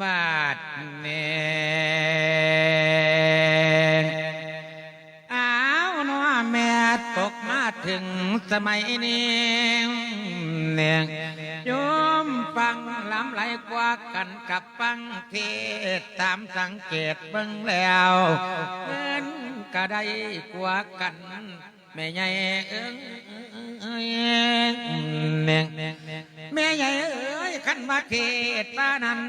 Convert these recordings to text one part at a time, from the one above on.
บาดเนอ้าวน้อแม่ตกมาถึงสมัยนี้เนี่ยโยมฟังลำไหลกว่ากันกับฟังเทศตามสังเกตเบิ่งแล้วเอิ้นก็ได้กว่ากันแม่ใหญ่เอิ้งเนี่ยแม่ใหญ่เอ้ยขันมาเทศป้านั้น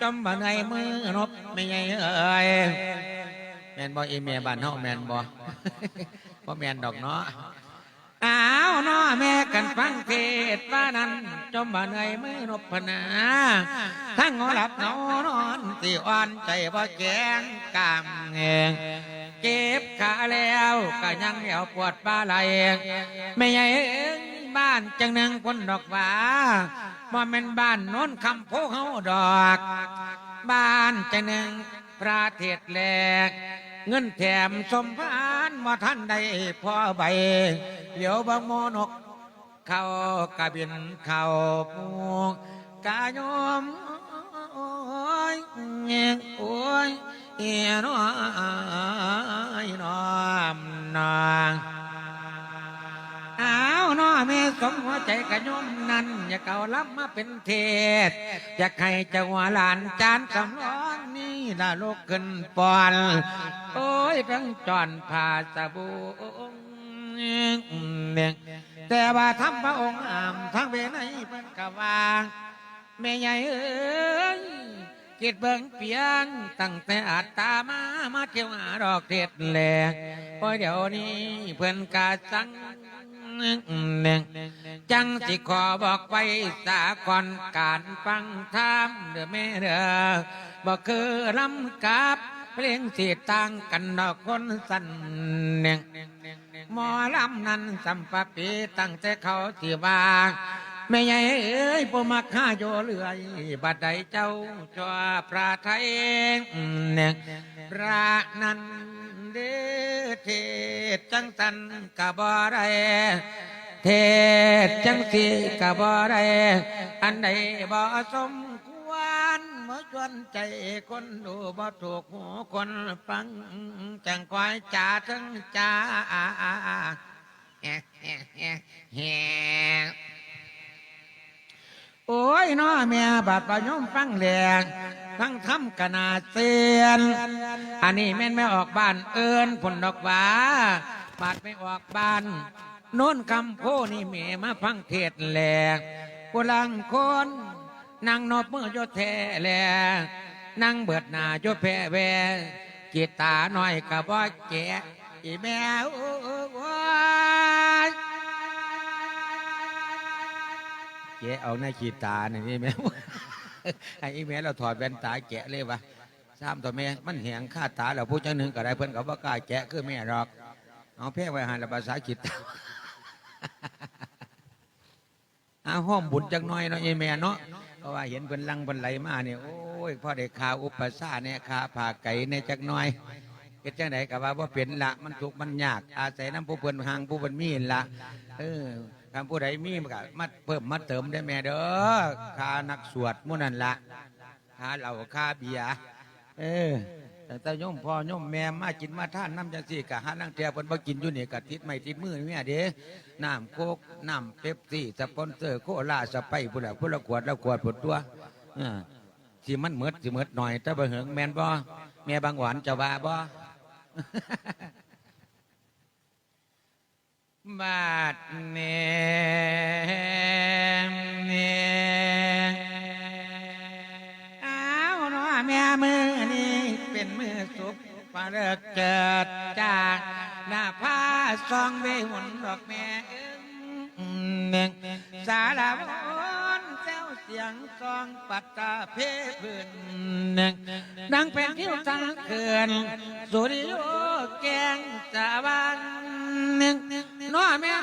จอมบ่เนื่อยมือนบแม่ใหญ่เอ้ยแมนบ่อีเมียบ้านเฮาแมนบ่บ่แมนดอกเนาะอ้าวเนาะแม่กันฟังเทศป้านั้นจมบ่เหนื่อยมือนบพนาทั้งหลับนอนสิอ่อนใจบ่แกงกามแงงเก็บขาแล้วก็ยังเหี่ยวปวดปลาไหลไม่ใหญ่เอง บ้านจังหนึ่งคนดอกหว่าบ่แม่นบ้านโน้นคำโพเฮาดอก บ้านจังหนึ่งพระเทศแหลกเงินแถมสมพานมาท่านใดพอใบเหลียวบางโมนก เข้ากะบินเข้าปูกาโยมโอ้ยเงี้ยโอ้ยเอียน้อยน้อมนางอ้าวน้อ แม่สมหัวใจกะยมนั้น อย่าเก่าล้ำมาเป็นเทศ อยากให้เจ้าหัวหลานจานสำร้อนนี่ละลูกขึ้นปอน โอ้ยเพิ่งจอนผ่าสบูเนี่ยแต่ว่าทำพระองค์อามทั้งเวไนเพิ่นกะว่าแม่ใหญ่เอ้ยกิดเบิ่งเปียงตั้งแต่อาตามามาเที่ยวหาดอกเทศแหลกพอเดี๋ยวนี้เพิ่อนกาสัง เนี่ยจังสิขอบอกไว้สาก่อนการฟังธรรมเด้อแม่เด้อบ่คือลำกับเพลงสีต่างกันดอกคนสันเนียงหมอลำนั้นสัมปะปีตั้งแต่เขาที่ว่าไม่ใหญ่เอ้ยบ่มักข้าโยเลื่อยบัดใดเจ้าชัวพระไทยเนี่ยพระนั้น เดอเทศจังสันกะบ่ไรเทศจังสีกะบ่ไรอันใดบ่สมควรเมื่อชวนใจคนดูบ่ถูกหูคนฟังจังคอยจ่าถึงจ่าแฮแฮโอ้ยน้อแม่บาดปะยมฟังแหลง ทั้งทำกนาเซียน อันนี้แม่นไม่ออกบ้านเอินผลดอกหว่าบาดไม่ออกบ้านโน้นคำโพนี่แม่มาฟังเทศแหลกกุลังคนนางนอบมือโยแทแหลกนางเบิดหน้าโยแพ้แวกีตาหน่อยกะบ่แกะอีแมวโอ้ยแกะเอาในกีตานี่นี่แม่ ไอ้อีแม่เราถอดแว่นตาแกะเลยวะซ้ำต่อแม่มันแหงค่าตาแล้วผู้จังหนึ่งก็ได้เพิ่อนก็บ่กล้าแกะคือแม่หรอก เอาแพ้ไว้หันภาษากีตาอาห้อมบุญจังน้อยเนาะยายแม่เนาะเพราะว่าเห็นเพิ่นลังเพิ่นไหลมาเนี่ยโอ้ยพ่อได้ข่าวอุปสรรคเนี่ยข่าผ่าไก่เนี่ยจักน้อยเฮ็ดจังไดก็ว่าบ่เป็นละมันทุกข์มันยาก อาศัยน้ำผู้เพิ่นห่างผู้เพิ่นมีนละเออ คำผู้ใดมีมันก็มาเพิ่มมาเติมได้แม่เด้อค่านักสวดมู่นั่นละค่าเหล้าค่าเบียร์เออแต่แต่โยมพ่อโยมแม่มากินมาท่านน้ำจังสี่กะหาลังเทียเพิ่นบ่กินอยู่นี่กะติดไม่ติดมือแม่เด้น้ำโคกน้ำเป๊ปซี่สปอนเซอร์โคลาสไปพุ่นละพุ่นละขวดละขวดพุ่นตัวอสิมันเหมิดสิเหมิดหน่อยแต่บ่เหิงแม่นบ่แม่บางหวานจะว่าบ่ บาดเนมเนอ้าวเนาะแม่มือนี่เป็นมือสุขปาเลิกเกิดจากหน้าผ้าซองเวหุนดอกแม่เอิ้งเน่งสารวนแซวเสียงซองปัตตาเพพื้นเน่งดังเป็นทิวทางเขื่อนสุริโยแกงสะวานเน่ง น้อแม่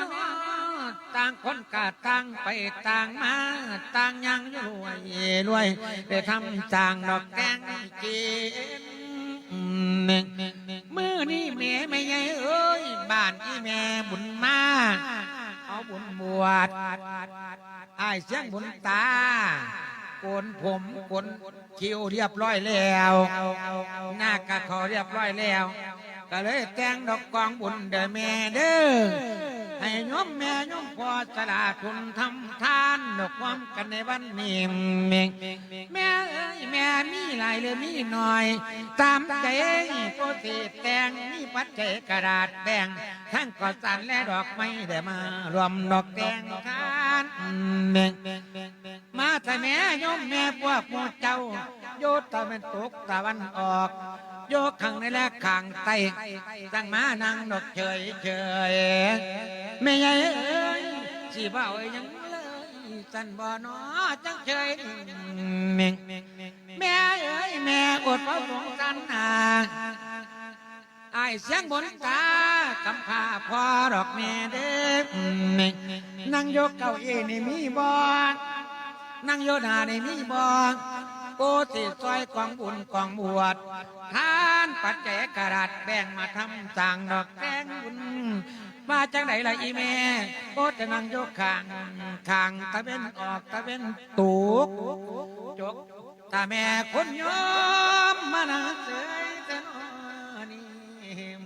ต่างคนกาต่างไปต่างมาต่างยังอยู่รวยรวยได้ทำจางดอกแกงกินหนึ่งมือนี่แม่ไม่ใหญ่เอ้ยบ้านที่แม่บุญมาเอาบุญบวชไอ้เสียงบุญตาโกนผมโกนคิ้วเรียบร้อยแล้ว หน้ากะขอเรียบร้อยแล้ว ก็เลยแต่งดอกกองบุญเด้อแม่เด้อให้โยมแม่โยมพ่อสละทุนทำทานดอกความกันในวันนี้แม่แม่เอ้ยแม่มีหลายเลยมีหน่อย ตามใจโปรตีแต่งมีปัจเจยกระดาษแบ่งทั้งกอสันและดอกไม้ได้มารวมดอกแดงทานแม่มาแต่แม่โยมแม่พวกหมูเจ้าโยตะเป็นตกตะวันออก โยกขังในและขังไตตั้งมานั่งดอกเฉยเฉยแม่ใหญ่เอ้ยสิบ่ายังเลยสันบ่อนอจังเฉยแม่แม่เอ้ยแม่อดพระสงสันนาไอเสียงบนตากำพาพอดอกแม่เด้อแม่นั่งโยกเก้าอี้นี่มีบ่นั่งโยนาในมีบ่โกสิซอยกองบุญกองบวชทานปัจเจกกระดาษแบ่งมาทำสั่งดอกแดงบุญมาจากไหนล่ะอีแม่โกจะนั่งยกขางขางตะเวนออกตะเวนตูกจกตาแม่คนยอมมานาเสยแต่นอนี่ม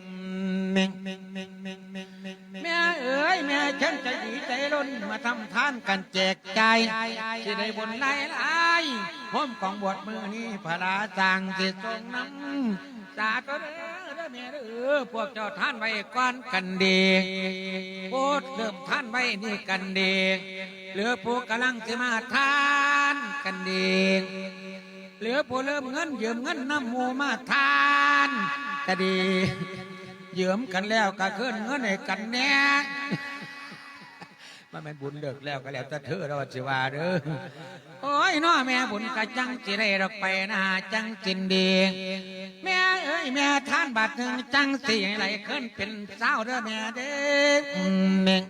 เม่งเม่งเม่งเม่งเม่ง แม่เอ๋ยแม่ฉันจะดีใจล้นมาทำทานกันแจกใจที่ได้บุญหลายหลายๆผมของบวชมือนี้พระราจางสิทรงน้ำสาธุเด้อแม่เด้อพวกเจ้าท่านไว้ก่อนกันดีโพดเริ่มท่านไว้นี่กันดีเหลือผู้กำลังจะมาทานกันดีเหลือผู้เริ่มเงินยืมเงินน้ำมูมาทานก็ดี เยืมกันแล้วก็ขึ้นเงินให้กันแน่มันเป็นบุญเลิกแล้วก็แล้วแต่เธอเราสิว่าเด้อโอ้ยน้อแม่บุญกะจังสิได้ดอกไปนาจังจินดีแม่เอ้ยแม่ท่านบาทหนึ่งจังสิให้ไหลขึ้นเป็นสาเด้อแม่เด้ออืมเน่ง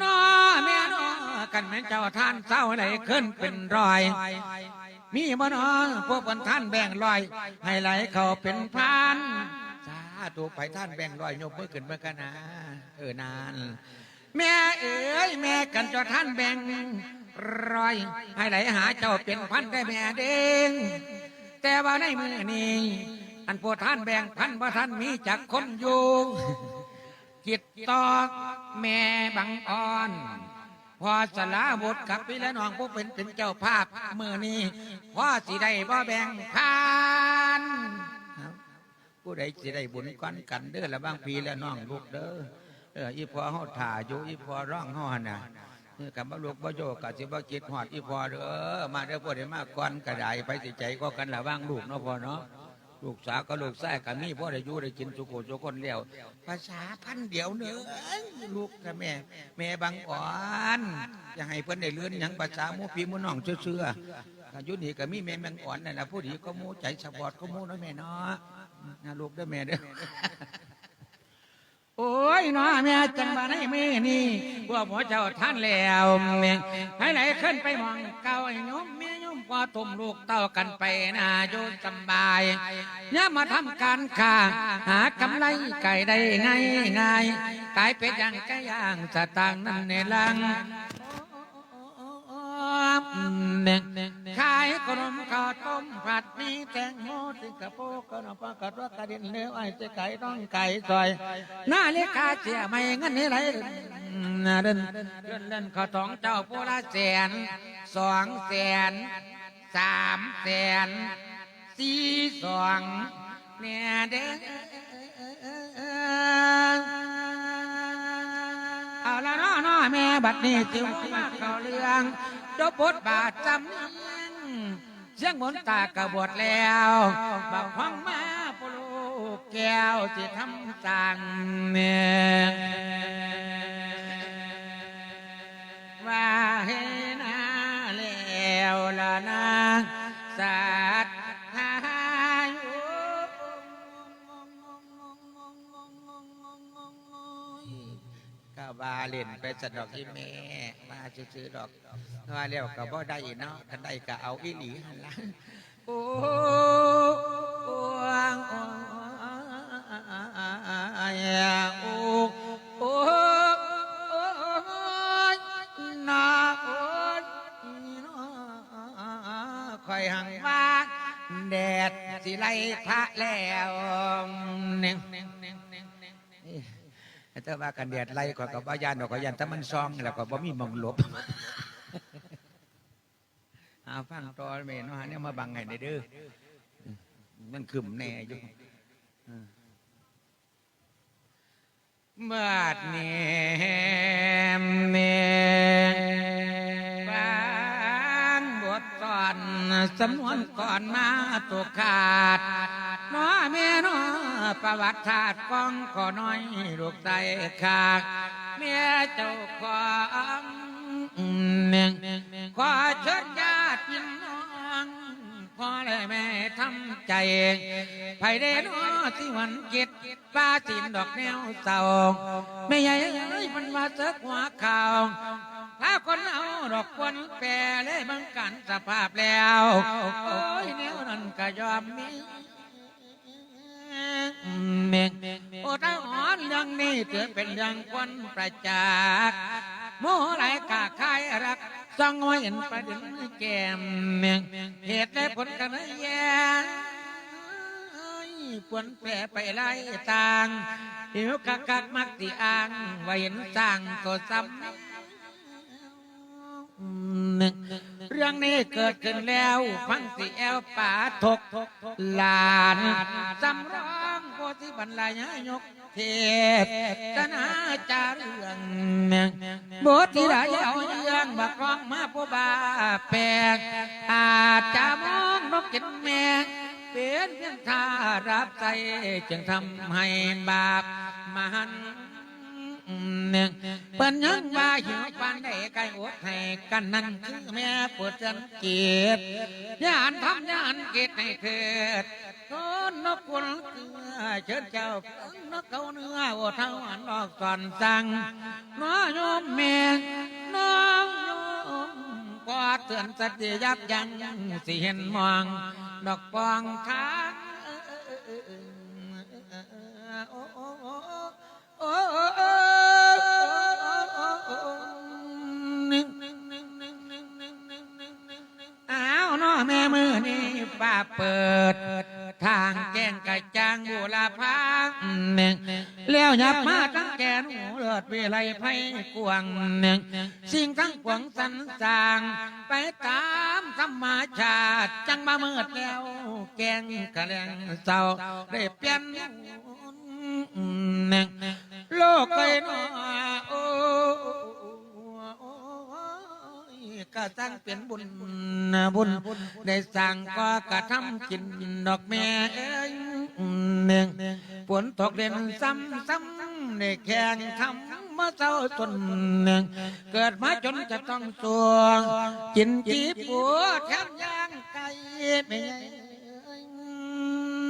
น้อแม่น้อกันแม่เจ้าท่านเศร้าไหลขึ้นเป็นรอย มีบ่น้อพวกคนท่านแบ่งลอย ให้ไหลเขาเป็นพัน สาธุไปท่านแบ่งลอยยกมือขึ้นเมื่อกันนะเออนาน แม่เอ๋ยแม่กันจาท่านแบ่งรอยให้ไหลหาเจ้าเป็นพันได้แม่เด้งแต่ว่าในมือนี้อันพวกท่านแบ่งพันว่าท่านมีจากคนอยู่จิตตอกแม่บังอ่อน พอสลาบทกับพี่และน้องพวกเป็นเป็นเจ้าภาพมือนี้พ่อสิได้บ่แบ่งพัน ผู้ใดสิได้บุญก้อนกันเด้อละบางพีและน้องลูกเด้อเอออีพอเฮาถ่าอยู่อีพอร้องเฮาหั่นน่ะเออกับบ่ลูกบ่โยกกะสิบ่คิดฮอดอีพอเด้อมาเด้อพวกได้มาก่อนกระไดไปสิใจก็กันละว่างลูกเนาะพ่อเนาะลูกสาวก็ลูกแท้ก็มีพ่อได้อยู่ได้กินสุโขสุคนแล้วภาษาพันเดียวเนื้อลูกกับแม่ แม่บางอ่อนอย่าให้เพิ่นได้เลื่อนหยังภาษาหมู่พี่หมู่น้องเชื่อๆก็อยู่นี่ก็มีแม่บางอ่อนนั่นน่ะผู้ดีก็หมู่ใจสปอร์ตก็หมู่เนาะแม่เนาะ นะลูกเด้อแม่เด้อโอ้ยน้อแม่จังมาในมือนี่พวกพ่อเจ้าท่านแล้วแม่ให้ไหนขึ้นไปมองเก่าไอ้โยมแม่โยมพอตุ่มลูกเต้ากันไปนาอยู่สำบายเนี่ยมาทำการค้าหากำไรไก่ได้ง่ายง่ายกายเป็ดย่างไก่ย่างสตางค์นั่นในลัง แม่ขายขนมข้าวต้มผัดมีแตงโมสิงคโปร์ขนมปังกระดกกระดิ่งเนื้อไอ้เจ๊ไก่ต้องไก่ซอยหน้าเล็กกาเจียไม่เงินนี่ไรเดินเดินเดินข้าวตองเจ้าผู้ละแสนสองแสนสามแสนสี่สองเนี่ยเด้อเอาละนาะเนาะแม่บัดนี้จิวมาเข้าเรื่อง จบบทบาทจำเนียงเสียงมนตากระบวดแล้วบักห้องมาปลูกแก้วที่ทำสั่งเมียว่าเห็นาแล้วละนะสัต บาเล่นไปสะดอกที่แม่มาซื้อๆดอกว่าแล้วก็บ่ได้เนาะกันได้ก็เอาอีหลีหันหละโอ้ แต่ว่ากันแดดไล่ก็กับว่ายานดอกก็ยานถ้ามันซอง แล้วก็บ่มีมองหลบอาฟังตอนเมนว่าเนี่ยมาบังไงในเด้อมันขึ้นแน่อยู่เมื่อนี้เมบ สำนวนก่อนมาตกขาดน้อแม่น้อประวัติศาสตร์กองขอน้อยลูกใจขาดเมียเจ้าของเนียงขอเชิญญาติพี่น้องขอเลยแม่ทำใจไผเด้นอที่วันเจ็ด ป้าสินดอกแนวเศร้าไม่ใหญ่เอ้ยมันมาเสกหัวข่าวถ้าคนเอาดอกควนแปรเลยบังกันสภาพแล้ว โอ้ยแนวนั้นก็ยอมมีเมงโอ้ถ้าอ่อนเรื่องนี้ถือเป็นเรื่องคนประจักษ์โมหลายกาคายรักสังไว้เห็นประเด็นแก้มเมงเหตุและผลกันแย่ ปวนแปรไปไล่ต่างหิวคักคักมักติอ่างไว้เห็นสร้างก็ซ้ำหนึ่งเรื่องนี้เกิดขึ้นแล้วฟังสิแอลป่าทกหลานสำร้องโพธิบรรลายยกเทพตนาจาเรื่องบทที่ได้เอาเรื่องบักร้องมาผู้บาแปลกอาจจะมองนกกินแมง เป็นเพียงท่ารับใจจึงทำให้บาปมันหนึ่งเปิ้นยังว่าหิวปานได้ไก่อดให้กันนั่นคือแม่ปวดจันเกียรติยานทำยานเกตให้เกิดโทนนกกุลเกลือเชิญเจ้าเพิ่งนกเขาเนื้อโอเท่าอันดอกสอนสั่งน้อโยมแม่น้องโย กอดเตือนสติยับยั้งสิเห็นมอง ดอกปองค้างโอ้โอ้โอ้โอ้โอ้โอ้อ้าวน้อแม่มือนี่ป้าเปิด ทางแจ้งกระจางบุรพาหนึ่งแล้วหยับมาตั้งแกนหูเลิศวิไลไพกวงหนึ่งสิ่งทั้งปวงสันสาง ไปตามธรรมชาติจังมาเมิดแล้ว แกงกะแลงเศร้าได้เปลี่ยนหนึ่งโลกไอ้น้อโอ้ ก็สร้างเป็นบุญบุญได้สั่งก็กระทำกินดอกแม่เอ้ยหนึ่งฝนตกเด่นซ้ำซ้ำได้แข่งทำเมื่อเช้าจนหนึ่งเกิดมาจนจะต้องสัวกินจีปัวแถมย่างไก่ไม่ใช่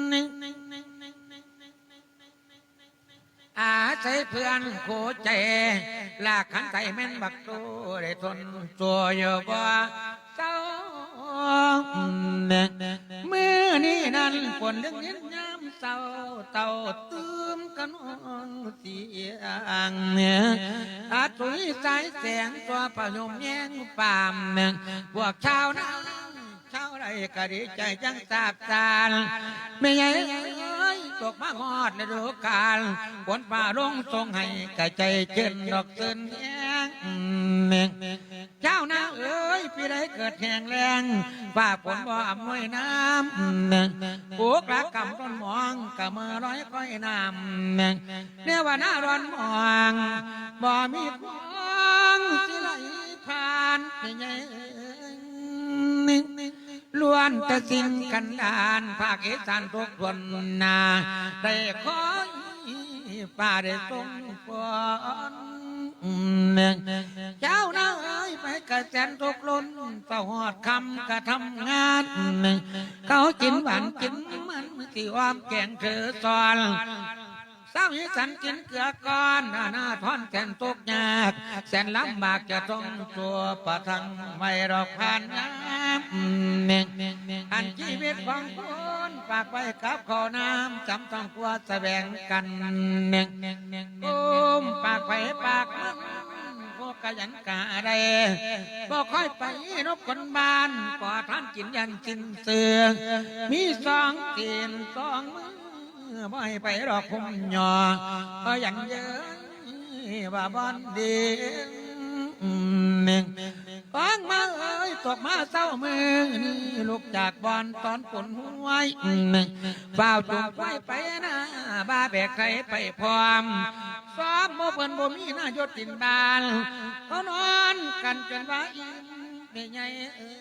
หนึ่งอาศัยเพื่อนโคใจ ลากขันใจแม่นบักตูได้ทนตัวอยู่บ่เศร้ามือนี้นั้นฝนเรื่องเย็นยามเศร้าเต่าตื้มกันองเสียงเนี่ยอาตุยสายแสงตัวประยมแยงปามหนึ่งพวกชาวนาชาวไรก็ดีใจจังทราบสารไม่ใหญ่ ยตกมาฮอดในฤดูกาลฝนป่าลงทรงให้กะใจเจินดอกเสินแยงเมงเจ้านาเอ้ยพี่ได้เกิดแห่งแรงฝ่าฝนบ่อำนวยน้ำเมงปลูกรักกำต้นมองกะเมื่อร้อยก้อยน้ำเมงเรียว่าหน้าร้อนมองบ่มีฟองสิไหลผ่านไม่ใหญ่ย ล้วนแต่สิ่งกันดานภาคอีสานทุกคนนาได้คอยป่าได้ทรงฝนเจ้านาเอ้ยไปกระแสนทุกล้นเต่าหอดคำกระทำงานเขากินหวานกินมันที่อ้อมแกงเธอซอน สาวอีสันกินเกลือก้อนหน้าหน้าทอนแสนตกยาก แสนลำบากจะต้องตัวประทังไม่รอกผ่านน้ำเมงอันชีวิตของคนฝากไว้กับขอน้ำจำต้องกลัวแสวงกันเมงโอมปากไปปากมันพวกกะยันกะไดบ่ค่อยไปนบคนบ้านก่อท่านกินยันกินเสือมีสองตีนสองมือ บ่ให้ไปดอกคุมหยอเพราะยันเยอะว่าบอนดีหนึ่งฟังมาเอ้ยตกมาเศร้ามือนี่ลูกจากบอนตอนปนหัวยหนึ่งบ่าวจุกไว้ไปนะบ้าแบกใครไปพร้อมซ้อมโมเพิ่นบ่มีหน้ายศตินบานเขานอนกันจนว่าอิ่มแม่ใหญ่เอ้ย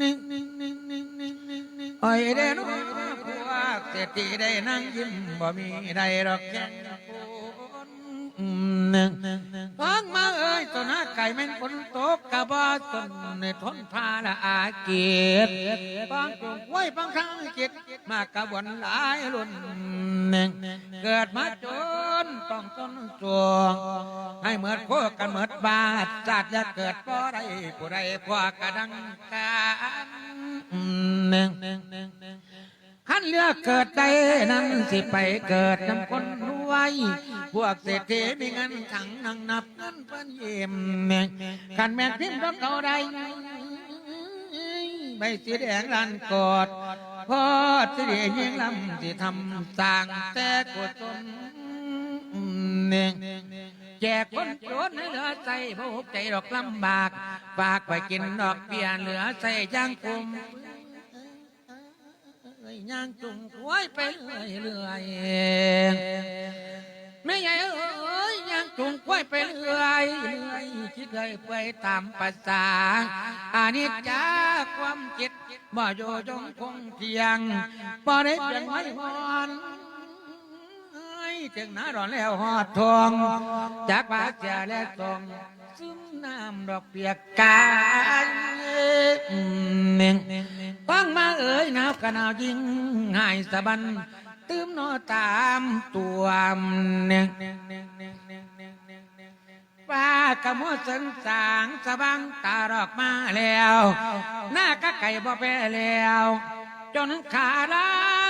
นิ่งนิ่งนิ่งนิ่งนิ่ง ไอ้ยเด้น้องพวกเศรษฐีได้นั่งยิ้มบ่มีใดรอกแก่คนหนึ่งฟังมาเอ้ยตัวน้าไก่แม่นฝนตกกะบ่ต้ นในทนทาละอาเกียรฟังปลูกไว้ฟังทางจิตมากะวนหลายรุ่นหนึ่งเกิดมาจนต้องต้นสวง ให้เหมือนโคกันเหมือนบาดจัดอย่าเกิดพอใดผู้ใดพอกระดังกันหนึ่ง ขันเลือกเกิดใดนั้นสิไปเกิดน้ำคนรวย พวกเศรษฐีมีเงินถังนั่งนับเงินเพิ่นเยี่ยมขันแม่นพิมพ์รถเขาใดใบสีแดงลันกอดพอสิเดียงลำที่ทำสร้างแต่กุศลเน่งแจกคนจนให้เหลือใจบ่หกใจดอกลำบาก ฝากไปกินดอกเบี้ยเหลือใส่ย่างกุม อ้ยย่างจุงหวยไปเรื่อยเรื่อยไม่ใหญ่เอ้ยย่างจุงหวยไปเรื่อยเรื่อยคิดเลยไปตามภาษาอานิจจาความจิตบ่โยจงคงเพียงบ่ได้เปลี่ยนไว้พรถึงหน้าร้อนแล้วหอดทองจากปากเสียและตรง ซึมน้ำดอกเปียกกายเน่งฟังมาเอ่ยหนาวกะหนาวยิ่งหายสะบันตื้มนอตามตัวเน่งป้ากะมัวสันสางสะบังตาดอกมาแล้ว หน้ากะไก่บ่แพ้แล้ว จนขาลาลา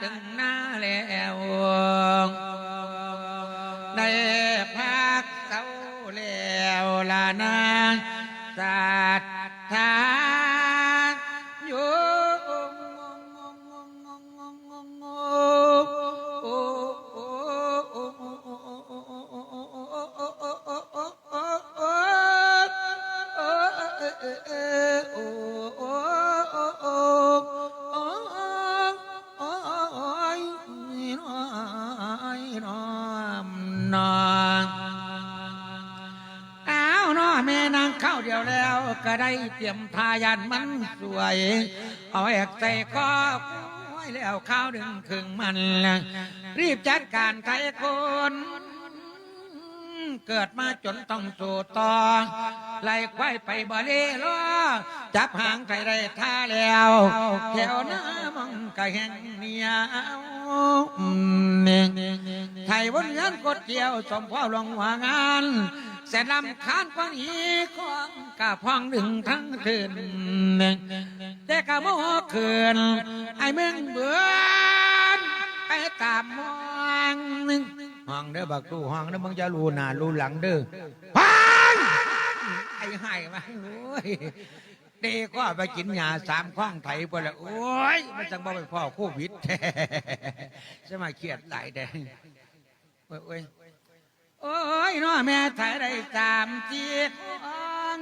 ถึงหน้าแล้ว ก็ได้เตรียมทายันมันสวย เอาแอกใส่คอไว้แล้วข้าวดึงครึ่งมัน รีบจัดการไทยคนเกิดมาจนต้องสู่ต่อไล่ควายไปบ่เล่ล้อจับหางไก่ได้ท่าแล้วแถวหน้ามังกะแห่งเหนียวไทยวนงานกดเกี่ยวสมพ่อลงว่างาน เสร็จลำคานกว่านี้ของกะพองดึงทั้งคืนเน่งแต่กะโมโหคืนไอ้เมืองเบือนไปตามมองหนึ่งห้องเด้อบักตู้ห้องเด้อมึงจะรู้หน้ารู้หลังเด้อห้องไอ้ไห้มาโอ้ยเด็กก็ไปกินยาสามข้องไถไปแล้วโอ้ยมันจังบ่ไปพ่อโควิดแท้จะมเครียดหลายแดงโอ้ย โอ้ยน้อแม่ไถได้สามจีของ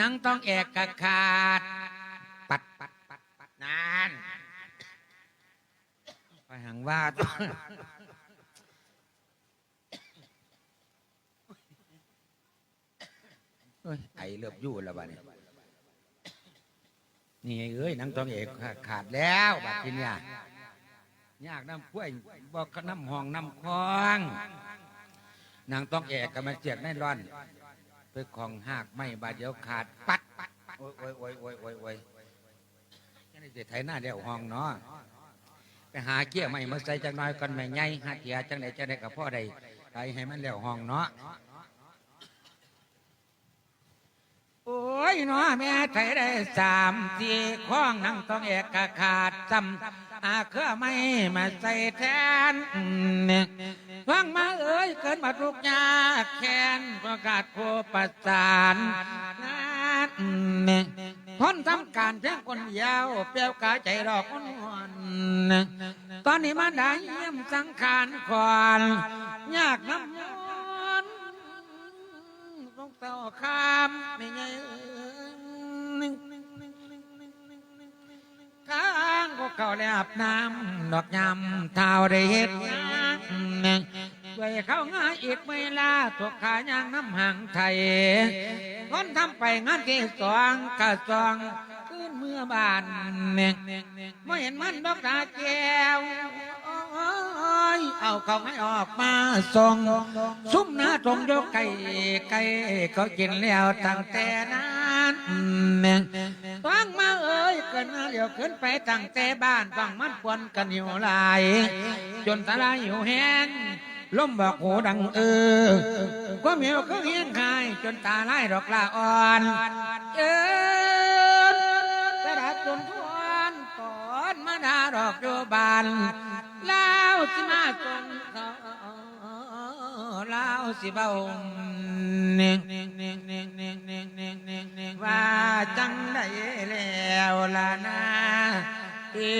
นังต้องแอกกะขาด ปัดปัดปัดปัดนานไปหังว่าตัวเอ้ยไอเลือบยู่แล้วบ้านี้นี่เอ้ยนังต้องเอกขาดขาดแล้วบัดทีเนี้ยยากน้ำกล้วยบอกน้ำห้องน้ำคลอง นางต้องเอกกับมันเจียกในร้อนเพื่อของหากไม่บาดเดียวขาดปัดปัดปัดโอ้ยโอ้ยโอ้ยโอ้ยโอ้ยโอ้ยนี่จะไถหน้าเดียวห้องเนาะไปหาเกี้ยไม่มาใส่จังน้อยก่อนไม่ไงหาเกียจังไหนจังไหนกับพ่อใดไถให้มันแล้วห้องเนาะโอ้ยเนาะแม่ไทยได้สามสี่ข้องนั่งต้องเอกขาดจำอาเครือไม่มาใส่แทนเนี่ย ฟังมาเอ้ยเกินมาทุกยาแค้นประกาศโคประสานงานเนี่ยทนทำการเพียงคนเดียวเปรียวกาใจดอกคนวนตอนนี้มาได้เยี่ยมสังขารก่อนยากน้ำมนต้องเต่าข้ามไม่ไงข้างก็เก่าแลบน้ำดอกยำเท้าได้เห็ด ด้วยเข้างาอีกไม่ลาตัวขายางน้ำห่างไทยคนทำไปงานที่สองกะสองขึ้นเมื่อบานเนี่ยไม่เห็นมันดอกตาแก้วเอาเขาให้ออกมาส่งซุ้มหน้าตรงยกไก่ไก่เขากินแล้วตั้งแต่นั้น ต้องมาเอ้ยเกินมาเดี๋ยวขึ้นไปตั้งแต่บ้านต้งมันปวนกันอยู่หลาย จนตาลายอยู่แห้งล้มบอกหูดังเออก็มีก็เฮียงคาย จนตาลายดอกลาอ่อน เออกระดาษจนทวนตอนมาดาดอกโยบานเล่าสิมาจนเขาลาวสิเบาเน่ง จังได้แล้วล่ะนะเอี